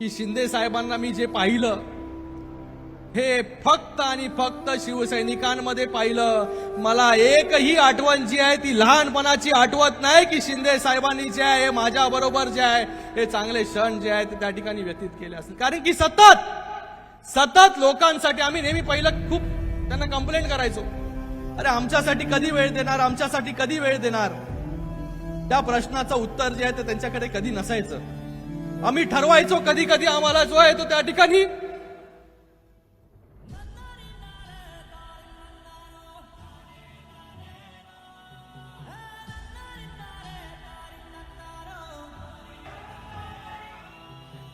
की शिंदे साहेबांना मी जे पाहिलं हे फक्त आणि फक्त शिवसैनिकांमध्ये पाहिलं. मला एकही आठवण जी आहे ती लहानपणाची आठवत नाही की शिंदे साहेबांनी जे आहे हे माझ्या बरोबर जे आहे हे चांगले क्षण जे आहे ते त्या ठिकाणी व्यतीत केले असतील. कारण की सतत सतत लोकांसाठी आम्ही नेहमी पहिलं खूप त्यांना कंप्लेंट करायचो. अरे आमच्यासाठी कधी वेळ देणार आमच्यासाठी कधी वेळ देणार? त्या प्रश्नाचं उत्तर जे आहे ते त्यांच्याकडे कधी नसायचं. आम्ही ठरवायचो कधी कधी आम्हाला जो आहे तो त्या ठिकाणी.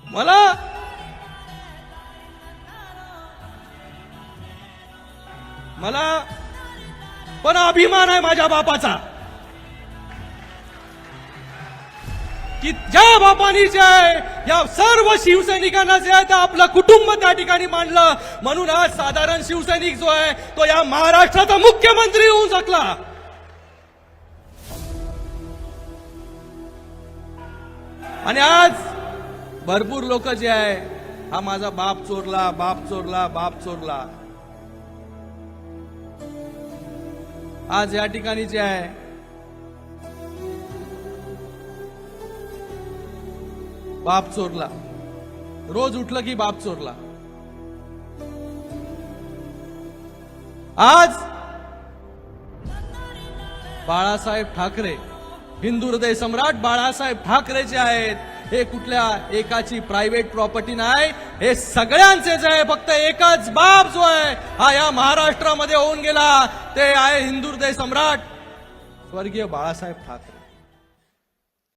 मला मला पण अभिमान आहे माझ्या बापाचा. की ज्या बापानी जे आहे या सर्व शिवसैनिकांना जे आहे ते आपलं कुटुंब त्या ठिकाणी मांडलं. म्हणून आज साधारण शिवसैनिक जो आहे तो या महाराष्ट्राचा मुख्यमंत्री होऊ शकला. आणि आज भरपूर लोक जे आहे हा माझा बाप चोरला बाप चोरला बाप चोरला. आज या ठिकाणी जे आहे बाप चोरला. रोज उठलं की बाप चोरला. आज बाळासाहेब ठाकरे हिंदू हृदय सम्राट बाळासाहेब ठाकरे जे आहेत. हे कुठल्या एकाची प्रायव्हेट प्रॉपर्टी नाही हे सगळ्यांचे जे आहे. फक्त एकच बाप जो आहे हा या महाराष्ट्रामध्ये होऊन गेला. ते आहे हिंदू हृदय सम्राट स्वर्गीय बाळासाहेब ठाकरे.